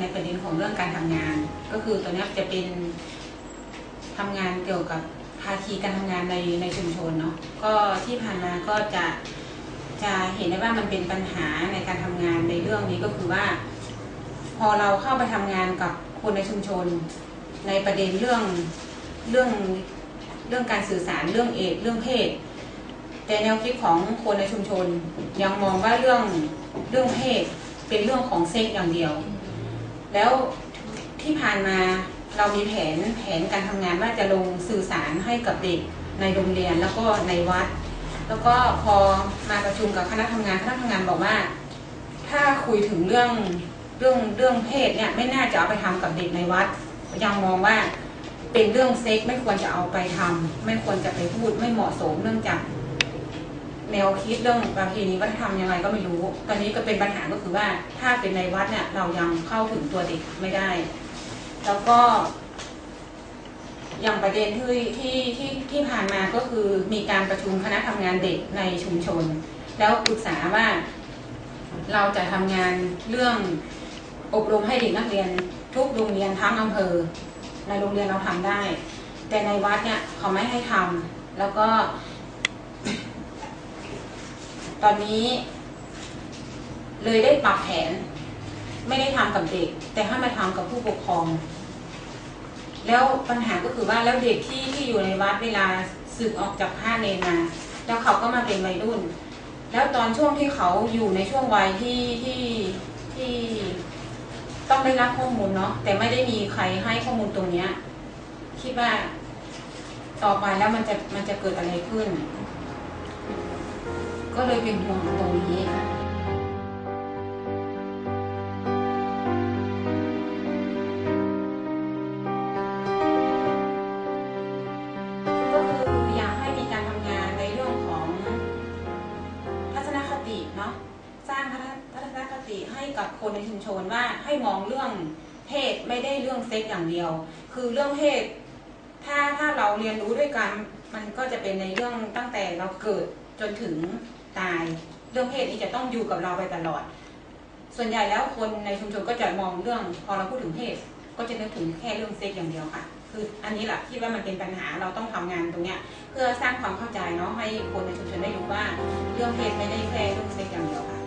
ในประเด็นของเรื่องการทำงาน ก็คือตัวนี้จะเป็นทำงานเกี่ยวกับภาคีการทำงานในในชุมชนเนาะก็ที่ผ่านมาก็จะจะเห็นได้ว่ามันเป็นปัญหาในการทำงานในเรื่องนี้ก็คือว่า พอเราเข้าไปทำงานกับคนในชุมชน ในประเด็นเรื่องเรื่องเรื่องการสื่อสารเรื่องเอดส์เรื่องเพศ แต่แนวคิดของคนในชุมชน ยังมองว่าเรื่องเรื่องเพศเป็นเรื่องของเซ็กอย่างเดียว แล้วที่ผ่านมาเรามีแผนแผนการทำงานว่าจะลงสื่อสารให้กับเด็กในโรงเรียนแล้วก็ในวัด แล้วก็พอมาประชุมกับคณะทำงานคณะทำงานบอกว่า ถ้าคุยถึงเรื่องเรื่องเรื่องเพศเนี่ยไม่น่าจะเอาไปทำกับเด็กในวัด ยังมองว่าเป็นเรื่องเซ็กไม่ควรจะเอาไปทำไม่ควรจะไปพูดไม่เหมาะสมเนื่องจาก แนวคิดเรื่องประเพณีวัฒนธรรมยังไงก็ไม่รู้ ตอนนี้ก็เป็นปัญหาก็คือว่าถ้าเป็นในวัดเนี่ยเรายังเข้าถึงตัวเด็กไม่ได้ แล้วก็ อย่างประเด็นที่ที่ที่ที่ผ่านมาก็คือมีการประชุมคณะทำงานเด็กในชุมชน แล้วปรึกษาว่า เราจะทำงานเรื่องอบรมให้เด็กนักเรียน ทุกโรงเรียนทั้งอำเภอ ในโรงเรียนเราทำได้ แต่ในวัดเนี่ยเขาไม่ให้ทำแล้วก็ ตอนนี้ เลยได้ปรับแผน ไม่ได้ทำกับเด็ก แต่ให้มาทำกับผู้ปกครอง แล้วปัญหาก็คือว่าแล้วเด็กที่ที่อยู่ในวัดเวลาสึกออกจากผ้าเนรมา แล้วเขาก็มาเป็นวัยรุ่น แล้วตอนช่วงที่เขาอยู่ในช่วงวัยที่ที่ที่ต้องได้รับข้อมูลเนาะแต่ไม่ได้มีใครให้ข้อมูลตรงเนี้ยคิดว่าต่อไปแล้วมันจะมันจะเกิดอะไรขึ้น ก็เลยเป็นห่วงตรงนี้ก็คืออยากให้มีการทำงานในเรื่องของทัศนคติเนาะสร้างทัศนคติให้กับคนในชุมชนว่าให้มองเรื่องเพศไม่ได้เรื่องเซ็กอย่างเดียว คือเรื่องเพศถ้าถ้าเราเรียนรู้ด้วยกัน มันก็จะเป็นในเรื่องตั้งแต่เราเกิดจนถึง ตายเรื่องเพศนี้จะต้องอยู่กับเราไปตลอด ส่วนใหญ่แล้วคนในชุมชนก็จะมองเรื่อง พอเราพูดถึงเพศ ก็จะนึกถึงแค่เรื่องเซ็กอย่างเดียวค่ะ คืออันนี้แหละที่ว่ามันเป็นปัญหาเราต้องทำงานตรงเนี้ยเพื่อสร้างความเข้าใจเนาะให้คนในชุมชนได้รู้ว่าเรื่องเพศไม่ได้แค่เรื่องเซ็กอย่างเดียวค่ะ